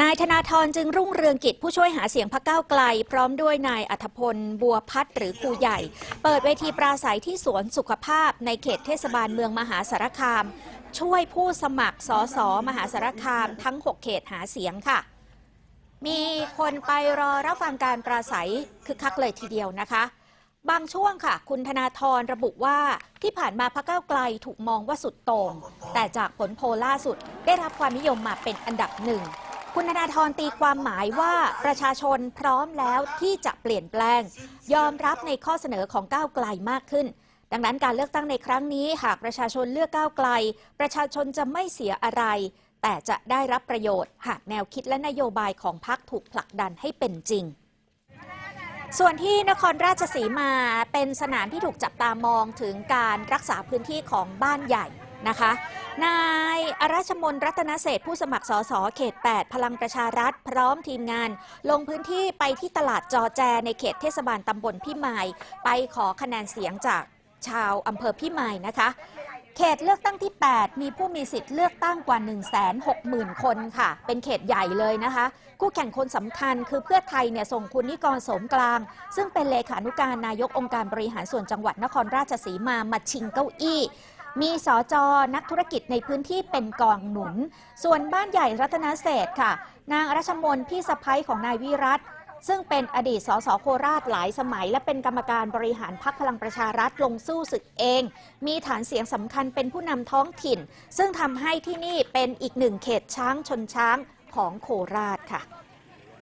นายธนาธรจึงรุ่งเรืองกิจผู้ช่วยหาเสียงพรรคก้าวไกล พร้อมด้วยนายอัธพลบัวพัฒหรือครูใหญ่ เปิดเวทีปราศัยที่สวนสุขภาพในเขตเทศบาลเมืองมหาสารคาม ช่วยผู้สมัครสอสอมหาสารคามทั้ง 6 เขตหาเสียงค่ะ มีคนไปรอรับฟังการปราศัยคึกคักเลยทีเดียวนะคะบางช่วงค่ะ คุณธนาธรระบุว่าที่ผ่านมาพรรคก้าวไกลถูกมองว่าสุดโต่งแต่จากผลโพลล่าสุดได้รับความนิยมมาเป็นอันดับหนึ่ง คุณธนาธรตีความหมายว่าประชาชนพร้อมแล้วที่จะเปลี่ยนแปลง ยอมรับในข้อเสนอของก้าวไกลมากขึ้น ดังนั้นการเลือกตั้งในครั้งนี้ หากประชาชนเลือกก้าวไกล ประชาชนจะไม่เสียอะไร แต่จะได้รับประโยชน์ หากแนวคิดและนโยบายของพรรคถูกผลักดันให้เป็นจริงส่วนที่นครราชสีมาเป็นสนามที่ถูกจับตามองถึงการรักษาพื้นที่ของบ้านใหญ่ นะคะ นายอารัชมนรัตนเศษฐ์ผู้สมัครสสเขต 8 พลังประชารัฐ พร้อมทีมงาน ลงพื้นที่ไปที่ตลาดจอแจในเขตเทศบาลตำบลพิมาย ไปขอคะแนนเสียงจากชาวอำเภอพิมายนะคะเขตเลือกตั้งที่ 8 มีผู้มีสิทธิ์เลือกตั้งกว่า 160,000 คนค่ะ เป็นเขตใหญ่เลยนะคะ คู่แข่งคนสำคัญคือเพื่อไทยเนี่ยส่งคุณนิกรสมกลาง ซึ่งเป็นเลขานุการนายกองค์การบริหารส่วนจังหวัดนครราชสีมามาชิงเก้าอี้ มีสอจอนักธุรกิจในพื้นที่เป็นกองหนุน ส่วนบ้านใหญ่รัตนเศรษฐ์ค่ะ นางรัชมนพี่สะพ้ยของนายวิรัตซึ่งเป็นอดีตสสโคราชหลายสมัย และเป็นกรรมการบริหารพรรคพลังประชารัฐลงสู้ศึกเอง มีฐานเสียงสำคัญเป็นผู้นำท้องถิ่น ซึ่งทำให้ที่นี่เป็นอีกหนึ่งเขตช้างชนช้างของโคราชค่ะ